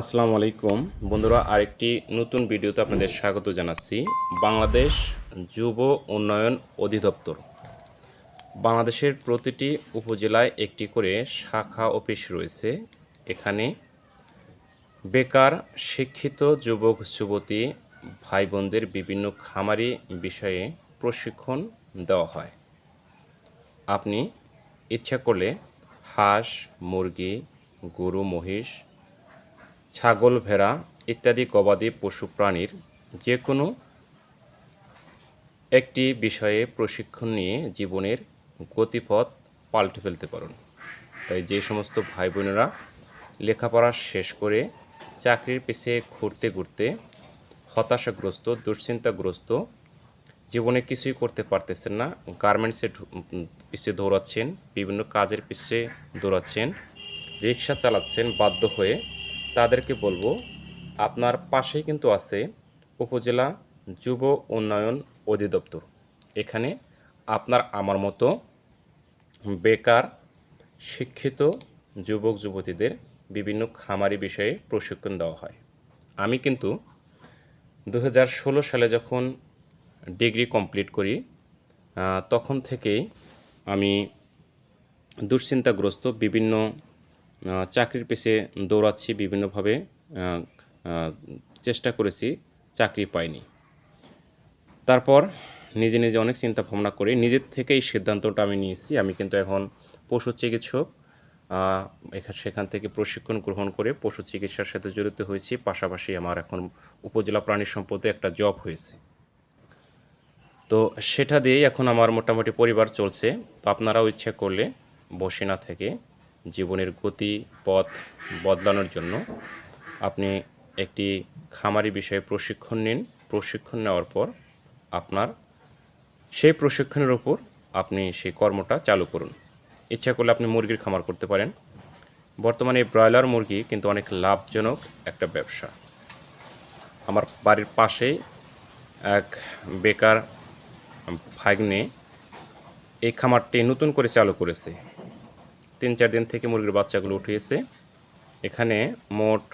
আসসালামু আলাইকুম। বন্ধুরা, আরেকটি নতুন ভিডিওতে আপনাদের স্বাগত জানাচ্ছি। বাংলাদেশ যুব উন্নয়ন অধিদপ্তর। বাংলাদেশের প্রতিটি উপজেলায় একটি করে শাখা অফিস রয়েছে। এখানে বেকার, শিক্ষিত যুবক, যুবতী ভাই বোনদের বিভিন্ন খামারি বিষয়ে প্রশিক্ষণ দেওয়া হয়। আপনি ইচ্ছা করলে হাঁস, মুরগি, গরু, মহিষ ছাগল ভেড়া ইত্যাদি গবাদি পশু প্রাণীর যে কোনো একটি বিষয়ে প্রশিক্ষণ নিয়ে জীবনের গতিপথ পাল্টে ফেলতে পারেন। তাই যে সমস্ত ভাই বোনেরা লেখাপড়া শেষ করে চাকরির পিছে ঘুরতে ঘুরতে হতাশাগ্রস্ত দুশ্চিন্তাগ্রস্ত জীবনে কিছুই করতে পারতেছেন না গার্মেন্টসে ঢু- উম, পিছে দৌড়াচ্ছেন বিভিন্ন কাজের পিছে দৌড়াচ্ছেন রিক্সা চালাচ্ছেন বাধ্য হয়ে তাদেরকে বলব, আপনার পাশেই কিন্তু আছে উপজেলা যুব উন্নয়ন অধিদপ্তর। এখানে আপনার আমার মতো বেকার, শিক্ষিত যুবক, যুবতীদের বিভিন্ন খামারি বিষয়ে প্রশিক্ষণ দেওয়া হয়। আমি কিন্তু দু হাজার ষোলো সালে যখন ডিগ্রি কমপ্লিট করি তখন থেকেই আমি দুশ্চিন্তাগ্রস্ত বিভিন্ন চাকরির পেছে দৌড়াচ্ছি বিভিন্নভাবে চেষ্টা করেছি চাকরি পাইনি। তারপর নিজে নিজে অনেক চিন্তা ভাবনা করে নিজের থেকেই সিদ্ধান্তটা আমি নিয়েছি। আমি কিন্তু এখন পশু চিকিৎসক আহ, এখা- সেখান থেকে প্রশিক্ষণ গ্রহণ করে পশু চিকিৎসার সাথে জড়িত হয়েছি। পাশাপাশি আমার এখন উপজেলা প্রাণী সম্পদে একটা জব হয়েছে। তো সেটা দিয়েই এখন আমার মোটামুটি পরিবার চলছে। তো আপনারাও ইচ্ছা করলে বসে না থেকে জীবনের গতি, পথ বদলানোর জন্য আপনি একটি খামারি বিষয়ে প্রশিক্ষণ নিন। প্রশিক্ষণ নেওয়ার পর আপনার সেই প্রশিক্ষণের উপর আপনি সেই কর্মটা চালু করুন। ইচ্ছা করলে আপনি মুরগির খামার করতে পারেন। বর্তমানে ব্রয়লার মুরগি কিন্তু অনেক লাভজনক একটা ব্যবসা। আমার বাড়ির পাশেই এক বেকার ভাগ্নে এই খামারটি নতুন করে চালু করেছে। তিন চার দিন থেকে মুরগির বাচ্চাগুলো উঠিয়েছে। এখানে মোট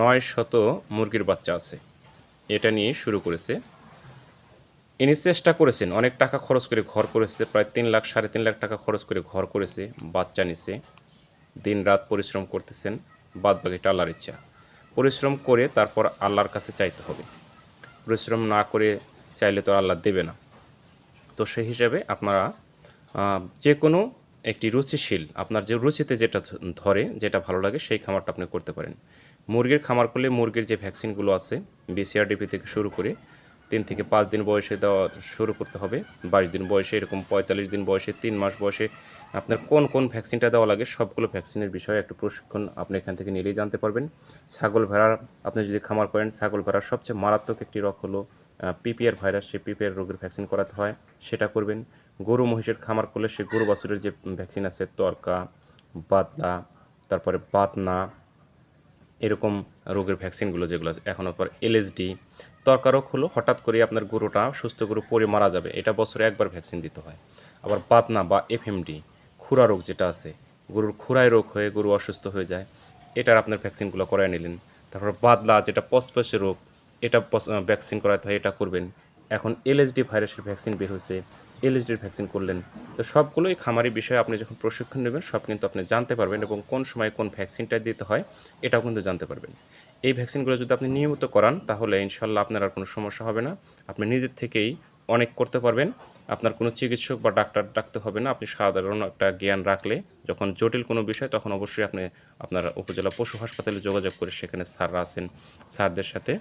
নয় শত মুরগির বাচ্চা আছে। এটা নিয়ে শুরু করেছে। ইনি চেষ্টা করেছেন, অনেক টাকা খরচ করে ঘর করেছে, প্রায় তিন লাখ, সাড়ে তিন লাখ টাকা খরচ করে ঘর করেছে, বাচ্চা নিছে। দিন রাত পরিশ্রম করতেছেন বাদ বাকিটা আল্লাহর ইচ্ছা। পরিশ্রম করে তারপর আল্লাহর কাছে চাইতে হবে। পরিশ্রম না করে চাইলে তো আল্লাহ দেবে না। তো সেই হিসাবে আপনারা যে কোনো একটি রুচিশীল, আপনার যে রুচিতে যেটা ধরে, যেটা ভালো লাগে, সেই খামারটা আপনি করতে পারেন। মুরগির খামার করলে মুরগির যে ভ্যাকসিনগুলো আছে বিসিআরডিপি থেকে শুরু করে তিন থেকে পাঁচ দিন বয়সে দেওয়া শুরু করতে হবে। বাইশ দিন বয়সে, এরকম পঁয়তাল্লিশ দিন বয়সে, তিন মাস বয়সে আপনার কোন কোন ভ্যাকসিনটা দেওয়া লাগে, সবগুলো ভ্যাকসিনের বিষয়ে একটু প্রশিক্ষণ আপনি এখান থেকে নিলেই জানতে পারবেন। ছাগল ভেড়ার, আপনি যদি খামার করেন, ছাগল ভেড়ার সবচেয়ে মারাত্মক একটি রোগ হলো পিপিআর ভাইরাস, সেই পিপিআর রোগের ভ্যাকসিন করাতে হয়, সেটা করবেন। গরু মহিষের খামার করলে সেই গরু বাছুরের যে ভ্যাকসিন আছে, তরকা বাতলা তারপরে বাতনা এরকম রোগের ভ্যাকসিনগুলো যেগুলো আছে, এখন পর এলএসডি তরকা রোগ হলো হঠাৎ করে আপনার গরুটা সুস্থ গরু পরে মারা যাবে, এটা বছরে একবার ভ্যাকসিন দিতে হয়। আবার বাতনা বা এফএমডি খুরা রোগ যেটা আছে, গরুর খুরায় রোগ হয়ে গরু অসুস্থ হয়ে যায়, এটার আপনার ভ্যাকসিনগুলো করায় নিলেন। তারপর বাদলা যেটা পসপসে রোগ এটা ভ্যাকসিন করাতে হয়, এটা করবেন। এখন এলএসডি ভাইরাসের ভ্যাকসিন বের হয়েছে এলএসডির ভ্যাকসিন করলেন। তো সবগুলোই খামারি বিষয়ে আপনি যখন প্রশিক্ষণ নেবেন, সব কিন্তু আপনি জানতে পারবেন এবং কোন সময় কোন ভ্যাকসিনটা দিতে হয়, এটাও কিন্তু জানতে পারবেন। এই ভ্যাকসিনগুলো যদি আপনি নিয়মিত করান, তাহলে ইনশাল্লাহ আপনার আর কোনো সমস্যা হবে না। আপনি নিজের থেকেই অনেক করতে পারবেন। আপনার কোনো চিকিৎসক বা ডাক্তার ডাকতে হবে না। আপনি সাধারণ একটা জ্ঞান রাখলে, যখন জটিল কোনো বিষয়, তখন অবশ্যই আপনি আপনার উপজেলা পশু হাসপাতালে যোগাযোগ করে সেখানে স্যাররা আছেন স্যারদের সাথে।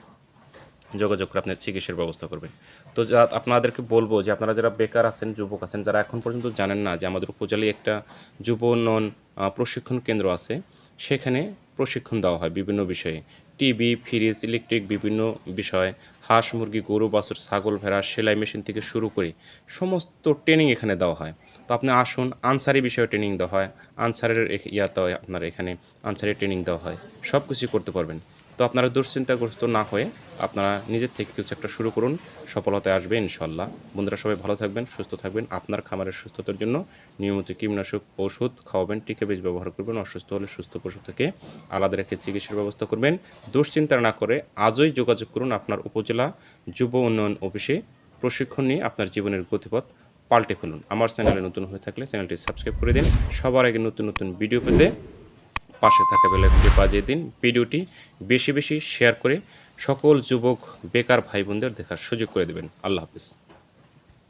যোগাযোগ করে আপনার চিকিৎসার ব্যবস্থা করবেন। তো যা আপনাদেরকে বলব যে আপনারা যারা বেকার আছেন, যুবক আছেন, যারা এখন পর্যন্ত জানেন না যে আমাদের উপজেলায় একটা যুব উন্নয়ন প্রশিক্ষণ কেন্দ্র আছে, সেখানে প্রশিক্ষণ দেওয়া হয় বিভিন্ন বিষয়ে। টিভি, ফ্রিজ, ইলেকট্রিক বিভিন্ন বিষয়, হাঁস মুরগি, গরু, বাছুর, ছাগল, ভেড়া, সেলাই মেশিন থেকে শুরু করে সমস্ত ট্রেনিং এখানে দেওয়া হয়। তো আপনি আসুন, আনসারি বিষয়ে ট্রেনিং দেওয়া হয়, আনসারের ইয়াতে আপনার এখানে আনসারি ট্রেনিং দেওয়া হয় সব কিছুই করতে পারবেন। তো আপনারা দুশ্চিন্তাগ্রস্ত না হয়ে আপনারা নিজের থেকে কিছু একটা শুরু করুন, সফলতায় আসবে ইনশাল্লাহ বন্ধুরা সবাই ভালো থাকবেন, সুস্থ থাকবেন, আপনার খামারের সুস্থতার জন্য নিয়মিত কীটনাশক ওষুধ খাওয়াবেন, টিকা বীজ ব্যবহার করবেন, অসুস্থ হলে সুস্থ পশু থেকে আলাদা রেখে চিকিৎসার ব্যবস্থা করবেন। দুশ্চিন্তা না করে আজই যোগাযোগ করুন আপনার উপজেলা যুব উন্নয়ন অফিসে। প্রশিক্ষণ নিয়ে আপনার জীবনের গতিপথ পাল্টে ফেলুন। আমার চ্যানেলে নতুন হয়ে থাকলে চ্যানেলটি সাবস্ক্রাইব করে দিন। সবার আগে নতুন নতুন ভিডিও পেতে পাশে থাকা বেলাইকনটি বাজিয়ে দিন। ভিডিওটি বেশি বেশি শেয়ার করে সকল যুবক, বেকার ভাই বোনদের দেখার সুযোগ করে দেবেন। আল্লাহ হাফিজ।